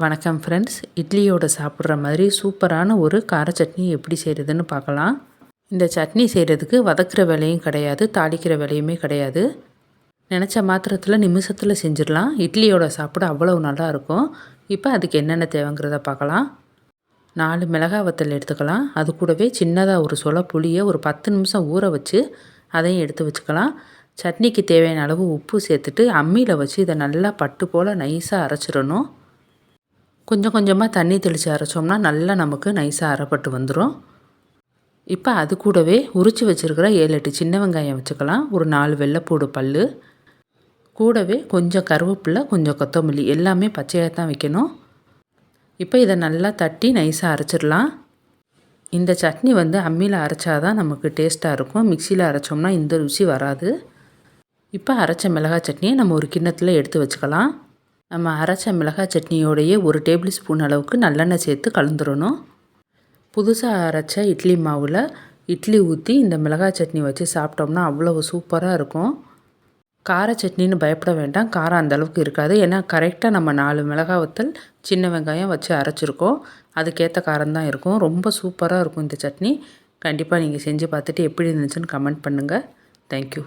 வணக்கம் ஃப்ரெண்ட்ஸ் இட்லியோட சாப்பிட்ற மாதிரி சூப்பரான ஒரு கார சட்னி எப்படி செய்கிறதுன்னு பார்க்கலாம். இந்த சட்னி செய்கிறதுக்கு வதக்கிற வேலையும் கிடையாது தாளிக்கிற வேலையுமே கிடையாது. நினச்ச மாத்திரத்தில் நிமிஷத்தில் செஞ்சிடலாம். இட்லியோட சாப்பிட அவ்வளவு நல்லா இருக்கும். இப்போ அதுக்கு என்னென்ன தேவைங்கிறத பார்க்கலாம். நாலு மிளகாய் வத்தல் எடுத்துக்கலாம். அது கூடவே சின்னதாக ஒரு சொல புளியை ஒரு பத்து நிமிஷம் ஊற வச்சு அதையும் எடுத்து வச்சுக்கலாம். சட்னிக்கு தேவையான அளவு உப்பு சேர்த்துட்டு அம்மியில் வச்சு இதை நல்லா பட்டு போல் நைஸாக அரைச்சிடணும். கொஞ்சம் கொஞ்சமாக தண்ணி தெளித்து அரைச்சோம்னா நல்லா நமக்கு நைஸாக அரைப்பட்டு வந்துடும் இப்போ அது கூடவே உரித்து வச்சுருக்கிற ஏழு எட்டு சின்ன வெங்காயம் வச்சுக்கலாம். ஒரு நாலு வெள்ளைப்பூடு பல் கூடவே கொஞ்சம் கருவேப்பிலை கொஞ்சம் கொத்தமல்லி எல்லாமே பச்சையாக தான் வைக்கணும். இப்போ இதை நல்லா தட்டி நைஸாக அரைச்சிடலாம். இந்த சட்னி வந்து அம்மியில் அரைச்சாதான் நமக்கு டேஸ்ட்டாக இருக்கும். மிக்சியில் அரைச்சோம்னா இந்த ருசி வராது. இப்போ அரைச்ச மிளகாய் சட்னியை நம்ம ஒரு கிண்ணத்தில் எடுத்து வச்சுக்கலாம். நம்ம அரைச்ச மிளகாய் சட்னியோடையே ஒரு டேபிள் ஸ்பூன் அளவுக்கு நல்லெண்ணெய் சேர்த்து கலந்துடணும். புதுசாக அரைச்ச இட்லி மாவில் இட்லி ஊற்றி இந்த மிளகாய் சட்னி வச்சு சாப்பிட்டோம்னா அவ்வளோ சூப்பராக இருக்கும். கார சட்னின்னு பயப்பட வேண்டாம். காரம் அந்தளவுக்கு இருக்காது. ஏன்னா கரெக்டாக நம்ம நாலு மிளகாய் வத்தல் சின்ன வெங்காயம் வச்சு அரைச்சிருக்கோம். அதுக்கேற்ற காரம் தான் இருக்கும். ரொம்ப சூப்பராக இருக்கும் இந்த சட்னி. கண்டிப்பாக நீங்கள் செஞ்சு பார்த்துட்டு எப்படி இருந்துச்சுன்னு கமெண்ட் பண்ணுங்கள் தேங்க்யூ